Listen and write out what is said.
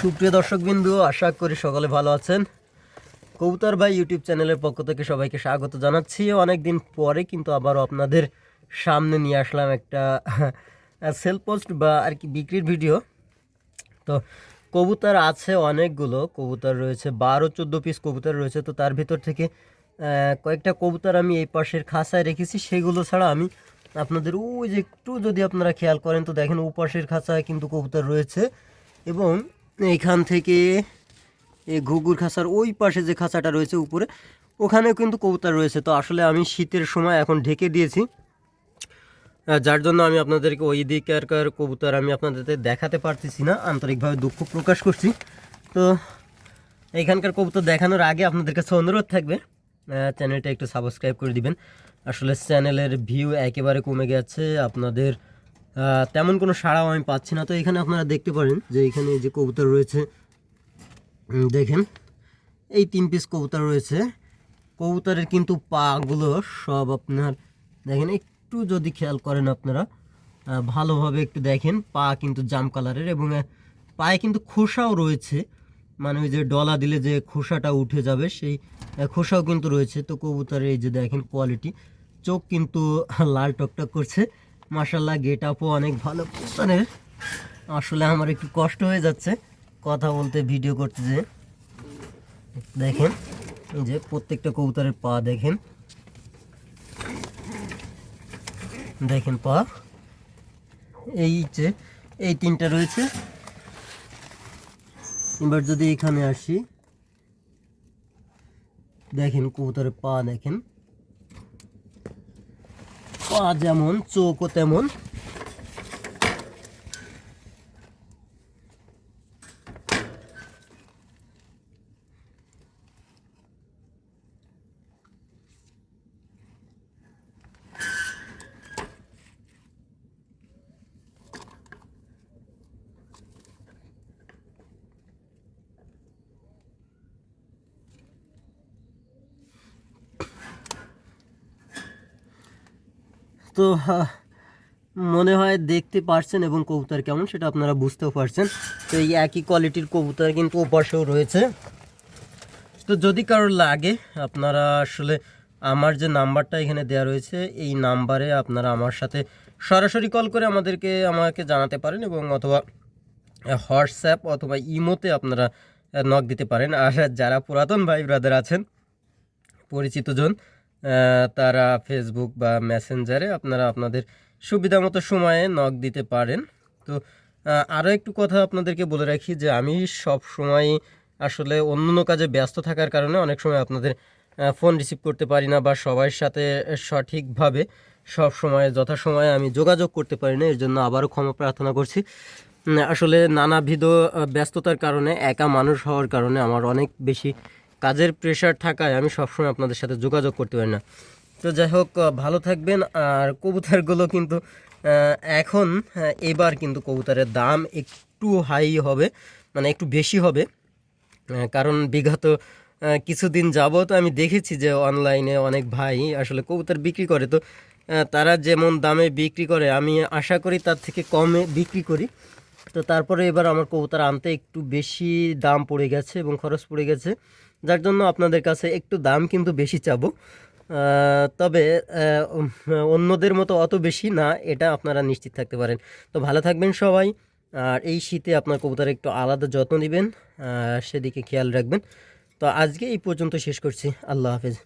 সুপ্রিয় দর্শকবিন্দু, আশা করি সকলে ভালো আছেন। কবুতর ভাই ইউটিউব চ্যানেলের পক্ষ থেকে সবাইকে স্বাগত জানাচ্ছি। অনেক দিন পরে কিন্তু আবারও আপনাদের সামনে নিয়ে আসলাম একটা সেল পোস্ট বা আর কি বিক্রির ভিডিও তো কবুতর আছে অনেকগুলো, কবুতর রয়েছে, বারো চোদ্দ পিস কবুতর রয়েছে। তো তার ভিতর থেকে কয়েকটা কবুতর আমি এই পাশের খাঁচায় রেখেছি। সেগুলো ছাড়া আমি আপনাদের ওই যে একটু যদি আপনারা খেয়াল করেন, তো দেখেন ও পাশের খাঁচায় কিন্তু কবুতর রয়েছে। এবং এইখান থেকে এই ঘুঘুর খাঁচার ওই পাশে যে খাঁচাটা রয়েছে উপরে, ওখানেও কিন্তু কবুতর রয়েছে। তো আসলে আমি শীতের সময় এখন ঢেকে দিয়েছি। যার জন্য আমি আপনাদেরকে ওই দিকের কবুতর আমি আপনাদের দেখাতে পারতেছি না, আন্তরিকভাবে দুঃখ প্রকাশ করছি। তো এইখানকার কবুতর দেখানোর আগে আপনাদের কাছে অনুরোধ থাকবে চ্যানেলটা একটু সাবস্ক্রাইব করে দিবেন। আসলে চ্যানেলের ভিউ একেবারে কমে গেছে, আপনাদের তেমন কোনো সাড়াও আমি পাচ্ছি না। তো এখানে আপনারা দেখতে পারেন যে এখানে যে কবুতর রয়েছে দেখেন, এই তিন পিস কবুতর রয়েছে। কবুতরের কিন্তু পাগুলো সব আপনার, দেখেন, একটু যদি খেয়াল করেন আপনারা ভালোভাবে একটু দেখেন, পা কিন্তু জাম কালারের এবং পায়ে কিন্তু খোসাও রয়েছে। মানে ওই যে ডলা দিলে যে খোসাটা উঠে যাবে, সেই খোসাও কিন্তু রয়েছে। তো কবুতরের এই যে দেখেন কোয়ালিটি চোখ কিন্তু লাল টকটক করছে। মাসাল্লাহ গেট আপও অনেক ভালো। কবুতরের আসলে আমার একটু কষ্ট হয়ে যাচ্ছে কথা বলতে ভিডিও করতে যে। দেখেন যে প্রত্যেকটা কবুতরের পা দেখেন। দেখেন পা। এই যে, এই তিনটা রয়েছে। এবার যদি এখানে আসি, দেখেন কবুতরের পা দেখেন। পা যেমন চোখও তেমন। তো আহ, মনে হয় দেখতে পারছেন এবং কবুতর কেমন সেটা আপনারা বুঝতেও পারছেন। তো এই একই কোয়ালিটির কবুতর কিন্তু ওপাশেও রয়েছে। তো যদি কারোর লাগে আপনারা আসলে আমার যে নাম্বারটা এখানে দেওয়া রয়েছে এই নাম্বারে আপনারা আমার সাথে সরাসরি কল করে আমাদেরকে আমাকে জানাতে পারেন এবং অথবা হোয়াটসঅ্যাপ অথবা ইমোতে আপনারা নক দিতে পারেন। আর যারা পুরাতন ভাই ব্রাদার আছেন পরিচিতজন তারা ফেসবুক বা মেসেঞ্জারে আপনারা আপনাদের সুবিধা মতো সময়ে নক দিতে পারেন। তো আরও একটু কথা আপনাদেরকে বলে রাখি যে, আমি সব সময় আসলে অন্য কাজে ব্যস্ত থাকার কারণে অনেক সময় আপনাদের ফোন রিসিভ করতে পারি না বা সবার সাথে সঠিকভাবে সব সময়, যথাসময়ে আমি যোগাযোগ করতে পারি না, এর জন্য আবারও ক্ষমা প্রার্থনা করছি। আসলে নানাবিধ ব্যস্ততার কারণে একা মানুষ হওয়ার কারণে আমার অনেক বেশি কাজের প্রেশার থাকায় আমি সবসময় আপনাদের সাথে যোগাযোগ করতে পারি না। তো যাই হোক ভালো থাকবেন। আর কবুতরগুলো কিন্তু এখন এবার কিন্তু কবুতরের দাম একটু হাই হবে মানে একটু বেশি হবে। কারণ বিগত কিছুদিন যাবত আমি দেখেছি যে অনলাইনে অনেক ভাই আসলে কবুতর বিক্রি করে। তো তারা যেমন দামে বিক্রি করে, আমি আশা করি তার থেকে কমে বিক্রি করি। তো তারপরে এবার আমার কবুতর আনতে একটু বেশি দাম পড়ে গেছে এবং খরচ পড়ে গেছে। যার জন্য আপনাদের কাছে একটু দাম কিন্তু বেশি চাবো। তবে অন্যদের মতো অত বেশি না, এটা আপনারা নিশ্চিত থাকতে পারেন। তো ভালো থাকবেন সবাই, আর এই শীতে আপনার কবুতরের একটু আলাদা যত্ন নেবেন সেদিকে খেয়াল রাখবেন। তো আজকে এই পর্যন্ত শেষ করছি, আল্লাহ হাফেজ।